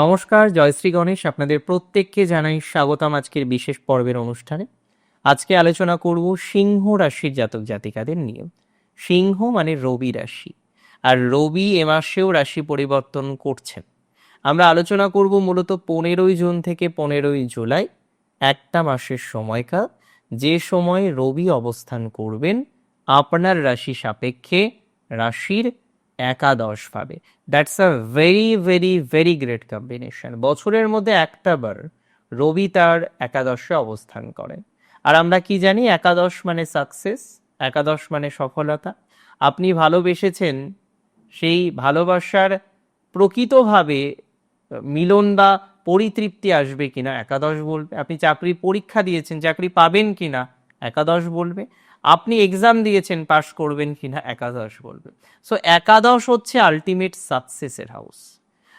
নমস্কার জয়শ্রী গণেশ। আপনাদের প্রত্যেককে জানাই স্বাগতম আজকের বিশেষ পর্বের অনুষ্ঠানে। আজকে আলোচনা করব সিংহ রাশির জাতক জাতিকাদের নিয়ে। সিংহ মানে রবি রাশি, আর রবি এ মাসেও রাশি পরিবর্তন করছেন। আমরা আলোচনা করব মূলত পনেরোই জুন থেকে পনেরোই জুলাই, একটা মাসের সময়কাল। যে সময় রবি অবস্থান করবেন, আপনার রাশি সাপেক্ষে রাশির একাদশ পাবে। That's a very very very great combination বছরের মধ্যে একটা বার রবি তার একাদশে অবস্থান করেন। আর আমরা কি জানি, একাদশ মানে সাকসেস একাদশ মানে সফলতা। আপনি ভালোবেসেছেন সেই ভালোবাসার প্রকৃতভাবে মিলন বা পরিতৃপ্তি আসবে কিনা, একাদশ বলবে। আপনি চাকরি পরীক্ষা দিয়েছেন, চাকরি পাবেন কিনা, একাদশ বলবে। আপনি এক্সাম দিয়েছেন পাশ করবেন কিনা একাদশ বলবে। সো একাদশ হচ্ছে আলটিমেট সাকসেসের হাউস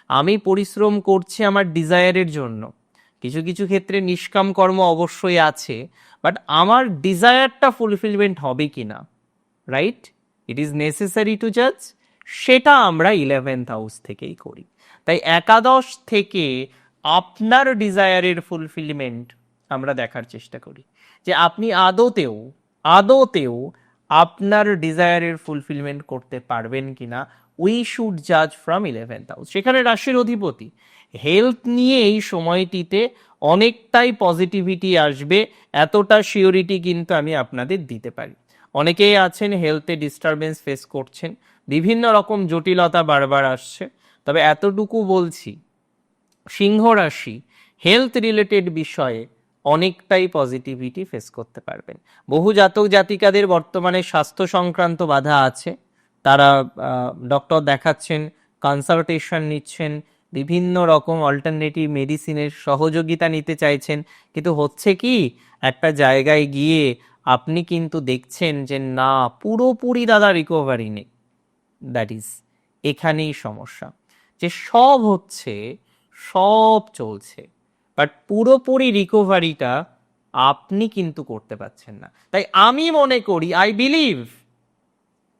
আমি পরিশ্রম করছি আমার ডিজায়ারের জন্য। কিছু কিছু ক্ষেত্রে নিষ্কাম কর্ম অবশ্যই আছে বাট আমার ডিজায়ারটা ফুলফিলমেন্ট হবে কি না right it is necessary to জাজ সেটা আমরা ইলেভেন্থ হাউস থেকেই করি। তাই একাদশ থেকে আপনার ডিজায়ারের ফুলফিলমেন্ট আমরা দেখার চেষ্টা করি। যে আপনি আদতেও আদতেও আপনার ডিজায়ারের ফুলফিলমেন্ট করতে পারবেন কিনা উই শুড জাজ ফ্রম ইলেভেন্থ হাউস সেখানে রাশির অধিপতি হেলথ নিয়ে এই সময়টিতে অনেকটাই পজিটিভিটি আসবে, এতটা শিওরিটি কিন্তু আমি আপনাদের দিতে পারি। অনেকেই আছেন হেলথে ডিস্টারবেন্স ফেস করছেন, বিভিন্ন রকম জটিলতা বারবার আসছে, তবে এতটুকু বলছি, সিংহ রাশি হেলথ রিলেটেড বিষয়ে অনেকটাই পজিটিভিটি ফেস করতে পারবেন। বহু জাতক জাতিকাদের বর্তমানে স্বাস্থ্য সংক্রান্ত বাধা আছে। তারা ডক্টর দেখাচ্ছেন কনসালটেশন নিচ্ছেন, বিভিন্ন রকম অল্টারনেটিভ মেডিসিনের সহযোগিতা নিতে চাইছেন। কিন্তু হচ্ছে কি, একটা জায়গায় গিয়ে আপনি কিন্তু দেখছেন যে না, পুরোপুরি দাদা রিকভারি নেই। দ্যাট ইজ এখানেই সমস্যা। যে সব হচ্ছে, সব চলছে। বাট পুরোপুরি রিকভারিটা আপনি কিন্তু করতে পারছেন না। তাই আমি মনে করি আই বিলিভ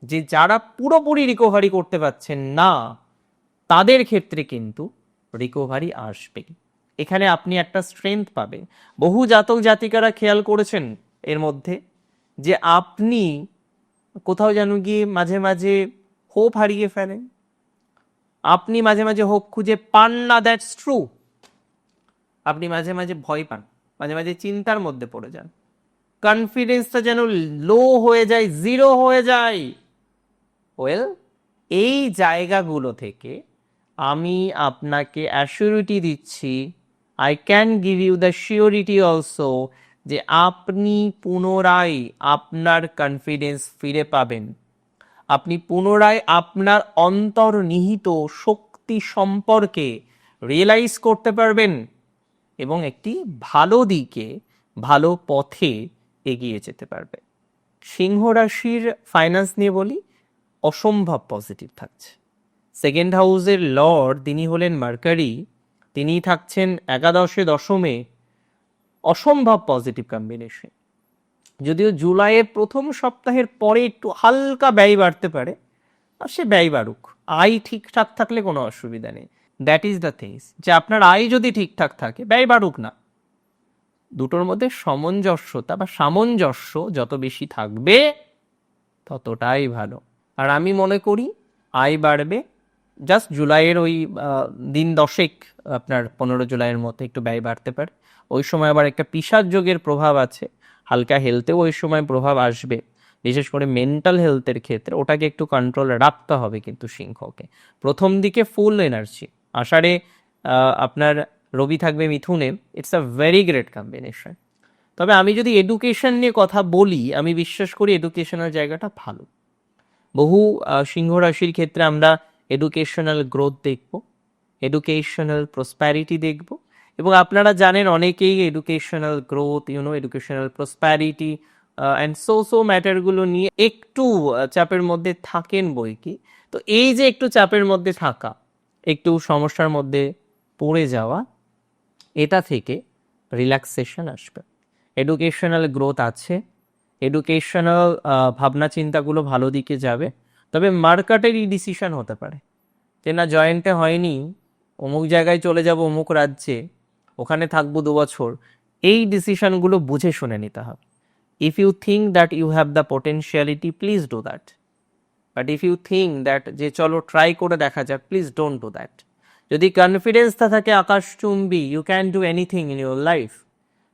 যে যারা পুরোপুরি রিকভারি করতে পারছেন না, তাদের ক্ষেত্রে কিন্তু রিকভারি আসবে। এখানে আপনি একটা স্ট্রেংথ পাবেন। বহু জাতক জাতিকারা খেয়াল করেছেন এর মধ্যে যে আপনি কোথাও যেন গিয়ে মাঝে মাঝে হোপ হারিয়ে ফেলেন। আপনি মাঝে মাঝে হোপ খুঁজে পান না দ্যাটস ট্রু আপনি মাঝে মাঝে ভয় পান, মাঝে মাঝে চিন্তার মধ্যে পড়ে যান। কনফিডেন্সটা যেন লো হয়ে যায় জিরো হয়ে যায়। ওয়েল এই জায়গাগুলো থেকে আমি আপনাকে অ্যাসিউরিটি দিচ্ছি I can give you the surety also যে আপনি পুনরায় আপনার কনফিডেন্স ফিরে পাবেন। আপনি পুনরায় আপনার অন্তর্নিহিত শক্তি সম্পর্কে রিয়েলাইজ করতে পারবেন। এবং একটি ভালো দিকে, ভালো পথে এগিয়ে যেতে পারবে। সিংহ রাশির ফাইন্যান্স নিয়ে বলি, অসম্ভব পজিটিভ থাকছে। সেকেন্ড হাউসের লর্ড তিনি হলেন মার্কারি তিনি থাকছেন একাদশে দশমে। অসম্ভব পজিটিভ কম্বিনেশন যদিও জুলাইয়ের প্রথম সপ্তাহের পরে একটু হালকা ব্যয় বাড়তে পারে, আর সে ব্যয় বাড়ুক। আয় ঠিকঠাক থাকলে কোনো অসুবিধা নেই। দ্যাট ইজ দ্য থিংস যে আপনার আয় যদি ঠিকঠাক থাকে, ব্যয় বাড়ুক না। দুটোর মধ্যে সামঞ্জস্যতা বা সামঞ্জস্য যত বেশি থাকবে, ততটাই ভালো। আর আমি মনে করি, আয় বাড়বে। জাস্ট জুলাইয়ের ওই দিন দশেক আপনার পনেরো জুলাইয়ের মধ্যে একটু ব্যয় বাড়তে পারে। ওই সময় আবার একটা পিসার যোগের প্রভাব আছে। হালকা হেলথেও ওই সময় প্রভাব আসবে। বিশেষ করে মেন্টাল হেলথের ক্ষেত্রে ওটাকে একটু কন্ট্রোলে রাখতে হবে কিন্তু সিংহকে। প্রথম দিকে ফুল এনার্জি আষাঢ়ে আপনার রবি থাকবে মিথুনে। It's a very great combination তবে আমি যদি এডুকেশন নিয়ে কথা বলি, আমি বিশ্বাস করি এডুকেশনাল জায়গাটা ভালো। বহু সিংহ রাশির ক্ষেত্রে আমরা এডুকেশনাল গ্রোথ দেখব এডুকেশনাল প্রসপ্যারিটি দেখব। এবং আপনারা জানেন অনেকেই educational growth you know educational prosperity and so so ম্যাটারগুলো নিয়ে একটু চাপের মধ্যে থাকেন বই কি? তো এই যে একটু চাপের মধ্যে থাকা একটু সমস্যার মধ্যে পড়ে যাওয়া, এটা থেকে রিল্যাক্সেশন আসবে। এডুকেশনাল গ্রোথ আছে। এডুকেশনাল ভাবনা চিন্তাগুলো ভালো দিকে যাবে। তবে মার্কেটেরই ডিসিশন হতে পারে। যে না জয়েন্টে হয়নি, অমুক জায়গায় চলে যাব, অমুক রাজ্যে, ওখানে থাকব দু বছর। এই ডিসিশনগুলো বুঝে শুনে নিতে হবে। If you think that you have the potentiality please do that but if you think that যে চলো ট্রাই করে দেখা যাক প্লিজ ডোন্ট ডু দ্যাট যদি কনফিডেন্সটা থাকে আকাশচুম্বী you can do anything in your life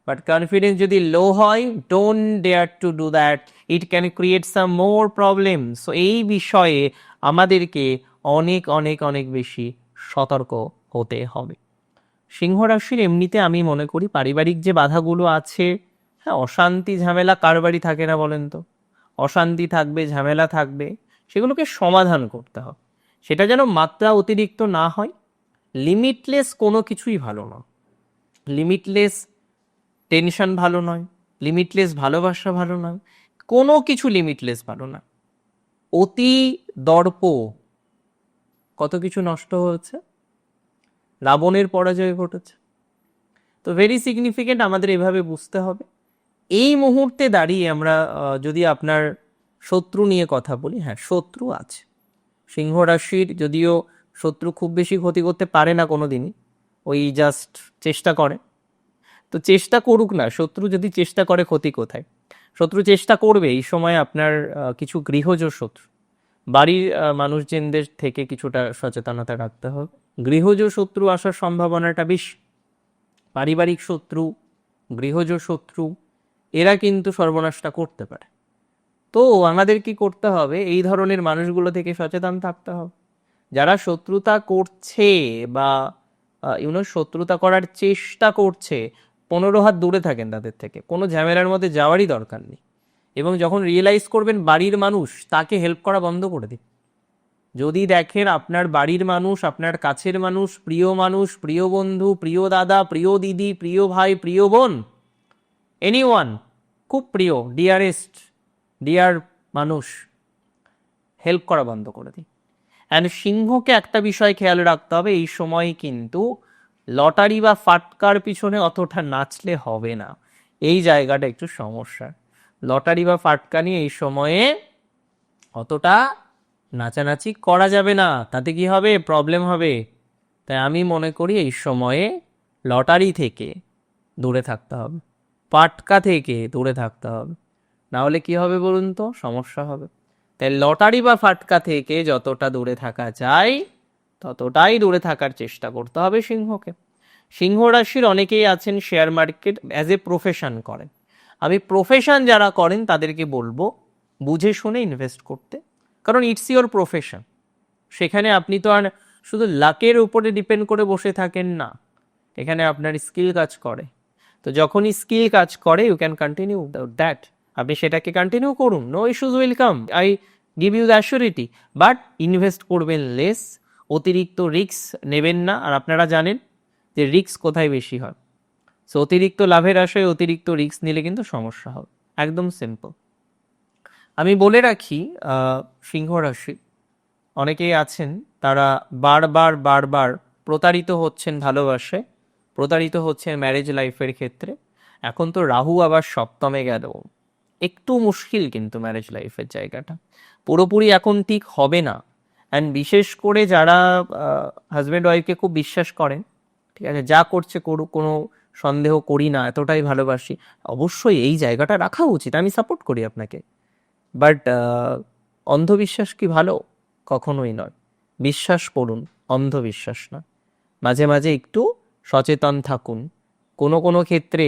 but confidence যদি লো হয় don't dare to do that it can create some more problem so এই বিষয়ে আমাদেরকে অনেক অনেক অনেক বেশি সতর্ক হতে হবে। সিংহ রাশির এমনিতে আমি মনে করি পারিবারিক যে বাধাগুলো আছে হ্যাঁ অশান্তি, ঝামেলা কার বাড়ি থাকে না বলেন তো। অশান্তি থাকবে, ঝামেলা থাকবে। সেগুলোকে সমাধান করতে হবে। সেটা যেন মাত্রা অতিরিক্ত না হয়। লিমিটলেস কোনো কিছুই ভালো নয়। লিমিটলেস টেনশন ভালো নয়। লিমিটলেস ভালোবাসা ভালো নয়। কোনো কিছু লিমিটলেস ভালো না। অতি দর্প কত কিছু নষ্ট হয়েছে? রাবণের পরাজয় ঘটেছে। তো ভেরি সিগনিফিকেন্ট আমাদের এভাবে বুঝতে হবে। এই মুহূর্তে দাঁড়িয়ে আমরা যদি আপনার শত্রু নিয়ে কথা বলি হ্যাঁ শত্রু আছে। সিংহ রাশির যদিও শত্রু খুব বেশি ক্ষতি করতে পারে না কোনো দিনই ওই জাস্ট চেষ্টা করে। তো চেষ্টা করুক না, শত্রু যদি চেষ্টা করে ক্ষতি কোথায়? শত্রু চেষ্টা করবে এই সময় আপনার কিছু গৃহজ শত্রু। বাড়ির মানুষজনদের থেকে কিছুটা সচেতনতা রাখতে হবে। গৃহজ শত্রু আসার সম্ভাবনাটা বেশি। পারিবারিক শত্রু, গৃহজ শত্রু, এরা কিন্তু সর্বনাশটা করতে পারে। তো আমাদের কি করতে হবে? এই ধরনের মানুষগুলো থেকে সচেতন থাকতে হবে। যারা শত্রুতা করছে বা ইউনো শত্রুতা করার চেষ্টা করছে, পনেরো হাত দূরে থাকেন তাদের থেকে। কোনো ঝামেলার মধ্যে যাওয়ারই দরকার নেই। এবং যখন রিয়েলাইজ করবেন বাড়ির মানুষ, তাকে হেল্প করা বন্ধ করে দিন। যদি দেখেন আপনার বাড়ির মানুষ, আপনার কাছের মানুষ, প্রিয় মানুষ, প্রিয় বন্ধু, প্রিয় দাদা, প্রিয় দিদি, প্রিয় ভাই, প্রিয় বোন এনি খুব প্রিয় ডিয়ারেস্ট ডিয়ার মানুষ হেল্প করা বন্ধ করে দিই। অ্যান্ড সিংহকে একটা বিষয় খেয়াল রাখতে হবে, এই সময় কিন্তু লটারি বা ফাটকার পিছনে অতটা নাচলে হবে না। এই জায়গাটা একটু সমস্যা। লটারি বা ফাটকা নিয়ে এই সময়ে অতটা নাচানাচি করা যাবে না। তাতে কি হবে? প্রবলেম হবে। তাই আমি মনে করি এই সময়ে লটারি থেকে দূরে থাকতে হবে। পাটকা থেকে দূরে থাকতে হবে। না হলে কি হবে বলুন তো? সমস্যা হবে। তাই লটারি বা ফাটকা থেকে যতটা দূরে থাকা যায়, ততটাই দূরে থাকার চেষ্টা করতে হবে সিংহকে। সিংহ রাশির অনেকেই আছেন share market as a profession করেন। আমি প্রফেশন যারা করেন তাদেরকে বলব, বুঝে শুনে ইনভেস্ট করতে। কারণ ইটস ইওর প্রফেশন সেখানে আপনি তো আর শুধু লাকের উপরে ডিপেন্ড করে বসে থাকেন না। এখানে আপনার স্কিল কাজ করে। তো যখনই স্কিল কাজ করে ইউ ক্যান কন্টিনিউ দ্যাট আপনি সেটাকে কন্টিনিউ করুন। No issues welcome I give you the but invest করবেন লেস অতিরিক্ত রিস্ক নেবেন না। আর আপনারা জানেন যে রিস্ক কোথায় বেশি হয়। সো অতিরিক্ত লাভের আশায় অতিরিক্ত রিস্ক নিলে কিন্তু সমস্যা হবে একদম সিম্পল আমি বলে রাখি সিংহ রাশি। অনেকেই আছেন, তারা বারবার বারবার প্রতারিত হচ্ছেন ভালোবাসায়। প্রতারিত হচ্ছেন ম্যারেজ লাইফের ক্ষেত্রে। এখন তো রাহু আবার সপ্তমে গেল। একটু মুশকিল কিন্তু ম্যারেজ লাইফের জায়গাটা। পুরোপুরি এখন ঠিক হবে না। অ্যান্ড বিশেষ করে যারা হাজব্যান্ড ওয়াইফকে খুব বিশ্বাস করেন, ঠিক আছে, যা করছে করুক, কোনো সন্দেহ করি না, এতটাই ভালোবাসি, অবশ্যই এই জায়গাটা রাখা উচিত, আমি সাপোর্ট করি আপনাকে। বাট অন্ধবিশ্বাস কি ভালো? কখনোই নয়। বিশ্বাস করুন, অন্ধবিশ্বাস না। মাঝে মাঝে একটু সচেতন থাকুন। কোনো কোনো ক্ষেত্রে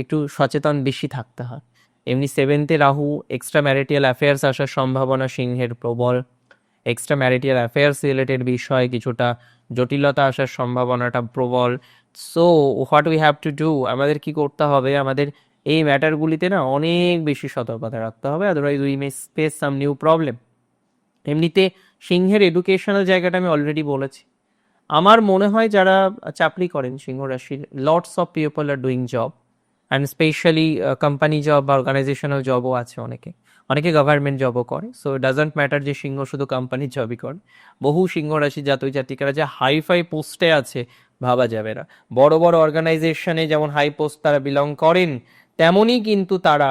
একটু সচেতন বেশি থাকতে হয়। এমনি সেভেন্থে রাহু এক্সট্রা ম্যারিটিয়াল অ্যাফেয়ার্স আসার সম্ভাবনা সিংহের প্রবল। এক্সট্রা ম্যারিটিয়াল অ্যাফেয়ার্স রিলেটেড বিষয়ে কিছুটা জটিলতা আসার সম্ভাবনাটা প্রবল। So what we have to do আমাদের কি করতে হবে? আমাদের এই ম্যাটারগুলিতে না অনেক বেশি সতর্কতা রাখতে হবে otherwise we may space some new problem এমনিতে সিংহের এডুকেশনাল জায়গাটা আমি অলরেডি বলেছি। আমার মনে হয় যারা চাকরি করেন, সিংহ রাশির lots of people are doing job and specially company job বা অর্গানাইজেশনাল জবও আছে অনেকে। অনেকে গভর্নমেন্ট জবও করে। সো ডাজন্ট ম্যাটার যে সিংহ শুধু কোম্পানির জবই করে। বহু সিংহ রাশি জাতক জাতিকারা যে হাই ফাই পোস্টে আছে, ভাবা যাবে না। বড় বড় অর্গানাইজেশনে যেমন হাই পোস্ট তারা বিলং করেন তেমনই কিন্তু তারা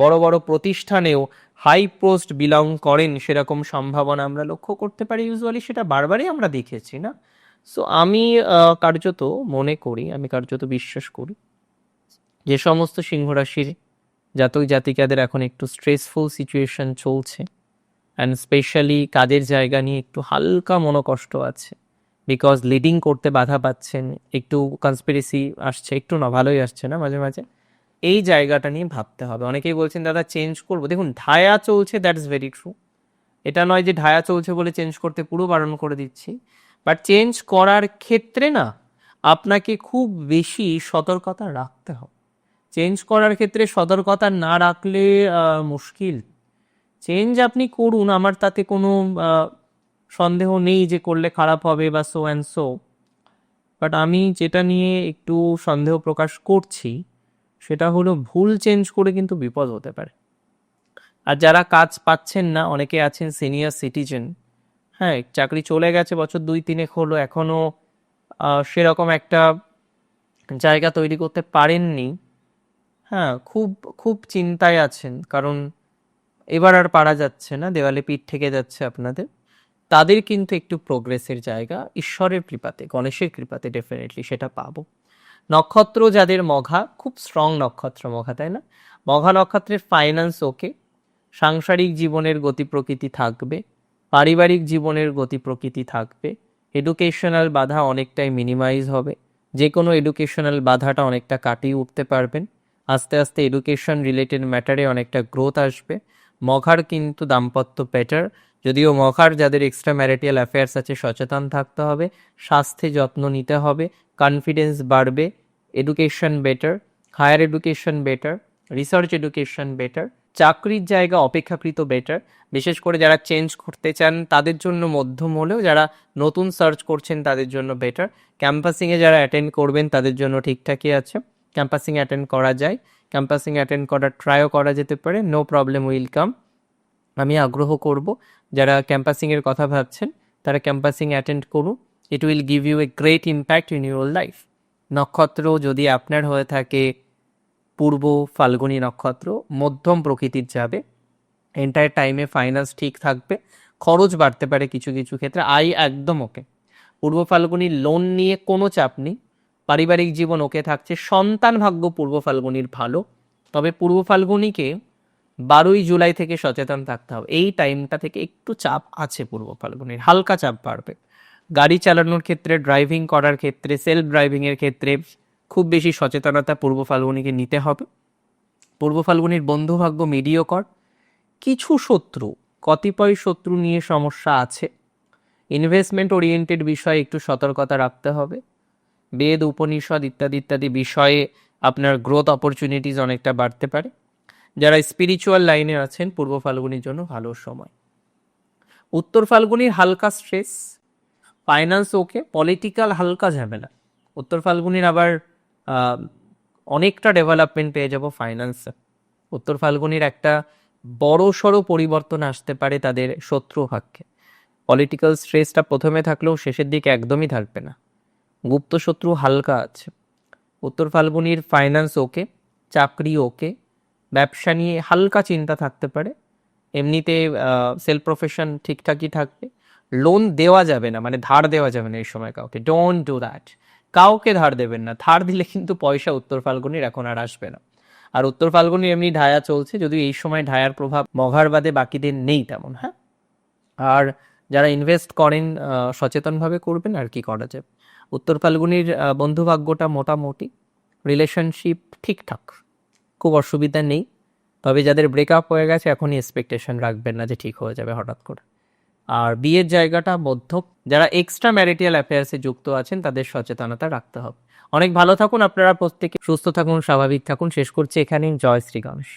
বড় বড় প্রতিষ্ঠানেও হাই পোস্ট বিলং করেন সেরকম সম্ভাবনা আমরা লক্ষ্য করতে পারি। ইউজুয়ালি সেটা বারবারই আমরা দেখেছি, না? সো আমি কার্যত মনে করি, আমি কার্যত বিশ্বাস করি যে সমস্ত সিংহ রাশির জাতক জাতিকাদের এখন একটু স্ট্রেসফুল সিচুয়েশন চলছে অ্যান্ড স্পেশালি কাজের জায়গা নিয়ে একটু হালকা মনোকষ্ট আছে বিকজ লিডিং করতে বাধা পাচ্ছেন, একটু কনস্পিরেসি আসছে, একটু না, ভালোই আসছে না মাঝে মাঝে, এই জায়গাটা নিয়ে ভাবতে হবে। অনেকেই বলছেন, দাদা চেঞ্জ করব। দেখুন ধায়া চলছে দ্যাটস ভেরি ট্রু এটা নয় যে ধায়া চলছে বলে চেঞ্জ করতে পুরো বারণ করে দিচ্ছি বাট চেঞ্জ করার ক্ষেত্রে না, আপনাকে খুব বেশি সতর্কতা রাখতে হবে। চেঞ্জ করার ক্ষেত্রে সতর্কতা না রাখলে মুশকিল। চেঞ্জ আপনি করুন আমার তাতে কোনো সন্দেহ নেই যে করলে খারাপ হবে বা সো অ্যান্ড সো বাট আমি যেটা নিয়ে একটু সন্দেহ প্রকাশ করছি সেটা হলো ভুল চেঞ্জ করে কিন্তু বিপদ হতে পারে। আর যারা কাজ পাচ্ছেন না অনেকে আছেন সিনিয়র সিটিজেন হ্যাঁ চাকরি চলে গেছে বছর দুই তিনেক হলো এখনও আহ, সেরকম একটা জায়গা তৈরি করতে পারেননি। হ্যাঁ খুব খুব চিন্তায় আছেন। কারণ এবার আর পারা যাচ্ছে না, দেওয়ালে পিঠ থেকে যাচ্ছে আপনাদের। তাদের কিন্তু একটু প্রোগ্রেসের জায়গা, ঈশ্বরের কৃপাতে, গণেশের কৃপাতে ডেফিনেটলি সেটা পাবো। নক্ষত্র যাদের মঘা, খুব স্ট্রং নক্ষত্র মঘা, তাই না? মঘা নক্ষত্রের ফাইন্যান্স ওকে সাংসারিক জীবনের গতি প্রকৃতি থাকবে, পারিবারিক জীবনের গতি প্রকৃতি থাকবে। এডুকেশনাল বাধা অনেকটাই মিনিমাইজ হবে। যে কোনো এডুকেশনাল বাধাটা অনেকটা কাটিয়ে উঠতে পারবেন। আস্তে আস্তে এডুকেশন রিলেটেড ম্যাটারে অনেকটা গ্রোথ আসবে। মঘার কিন্তু দাম্পত্য বেটার যদিও মঘার যাদের এক্সট্রা ম্যারিটাল অ্যাফেয়ার্স আছে, সচেতন থাকতে হবে, স্বাস্থ্যে যত্ন নিতে হবে কনফিডেন্স বাড়বে education better higher education better research education better চাকরির জায়গা অপেক্ষাকৃত বেটার বিশেষ করে যারা চেঞ্জ করতে চান, তাদের জন্য মধ্যম হলেও যারা নতুন সার্চ করছেন, তাদের জন্য বেটার ক্যাম্পাসিংয়ে যারা অ্যাটেন্ড করবেন, তাদের জন্য ঠিকঠাকই আছে। ক্যাম্পাসিং অ্যাটেন্ড করা যায়। ক্যাম্পাসিং অ্যাটেন্ড করার ট্রাইও করা যেতে পারে। নো প্রবলেম উইল কাম আমি আগ্রহ করব যারা ক্যাম্পাসিংয়ের কথা ভাবছেন, তারা ক্যাম্পাসিং অ্যাটেন্ড করুন। It will give you a great impact in your life নক্ষত্র যদি আপনার হয়ে থাকে, পূর্ব ফাল্গুনী নক্ষত্র, মধ্যম প্রকৃতির যাবে। এন্টায়ার টাইমে ফাইন্যান্স ঠিক থাকবে। খরচ বাড়তে পারে কিছু কিছু ক্ষেত্রে। আই একদম ওকে পূর্ব ফাল্গুনির লোন নিয়ে কোনো চাপ নেই। পারিবারিক জীবন ওকে থাকছে। সন্তান ভাগ্য পূর্ব ফাল্গুনির ভালো। তবে পূর্ব ফাল্গুনিকে বারোই জুলাই থেকে সচেতন থাকতে হবে। এই টাইমটা থেকে একটু চাপ আছে পূর্ব ফাল্গুনির। হালকা চাপ বাড়বে। গাড়ি চালানোর ক্ষেত্রে, ড্রাইভিং করার ক্ষেত্রে সেলফ ড্রাইভিংয়ের ক্ষেত্রে খুব বেশি সচেতনতা পূর্ব ফাল্গুনিকে নিতে হবে। পূর্ব ফাল্গুনির বন্ধুভাগ্য মিডিয়কর কিছু শত্রু, কতিপয় শত্রু নিয়ে সমস্যা আছে। ইনভেস্টমেন্ট ওরিয়েন্টেড বিষয়ে একটু সতর্কতা রাখতে হবে। বেদ, উপনিষদ ইত্যাদি ইত্যাদি বিষয়ে আপনার গ্রোথ অপরচুনিটিস অনেকটা বাড়তে পারে। যারা স্পিরিচুয়াল লাইনে আছেন, পূর্ব ফাল্গুনির জন্য ভালো সময়। উত্তর ফাল্গুনির হালকা স্ট্রেস ফাইন্যান্স ওকে পলিটিক্যাল হালকা ঝামেলা। উত্তর ফাল্গুনির আবার অনেকটা ডেভেলপমেন্ট পেয়ে যাব ফাইন্যান্সে উত্তর ফাল্গুনির একটা বড় সড়ো পরিবর্তন আসতে পারে তাদের শত্রু ভাগ্যে। পলিটিক্যাল স্ট্রেসটা প্রথমে থাকলেও শেষের দিকে একদমই থাকবে না। গুপ্ত শত্রু হালকা আছে। উত্তর ফাল্গুনির ফাইন্যান্স ওকে চাকরি ওকে ব্যবসা নিয়ে হালকা চিন্তা থাকতে পারে। এমনিতে সেলফ প্রফেশন ঠিকঠাকই থাকবে। লোন দেওয়া যাবে না মানে ধার দেওয়া যাবে না এই সময় কাউকে। ডোন্ট ডু দ্যাট কাউকে ধার দেবেন না। ধার দিলে কিন্তু পয়সা উত্তর ফাল্গুনির এখন আর আসবে না। আর উত্তর ফাল্গুনির এমনি ঢায়া চলছে, যদিও এই সময় ঢায়ার প্রভাব মঘার বাদে বাকিদের নেই তেমন হ্যাঁ? আর যারা ইনভেস্ট করেন সচেতনভাবে করবেন আর কি করা যাবে উত্তর ফাল্গুনির বন্ধুভাগ্যটা মোটামুটি রিলেশনশিপ ঠিকঠাক, খুব অসুবিধা নেই। তবে যাদের ব্রেকআপ হয়ে গেছে, এখনই এক্সপেকটেশন রাখবেন না যে ঠিক হয়ে যাবে হঠাৎ করে। আর বিয়ের জায়গাটা মধ্যম যারা এক্সট্রা ম্যারিটাল অ্যাফেয়ার্সে যুক্ত আছেন, তাদের সচেতনতা রাখতে হবে। অনেক ভালো থাকুন, আপনারা প্রত্যেকে সুস্থ থাকুন, স্বাভাবিক থাকুন। শেষ করছি এখানেই। জয় শ্রী গণেশ।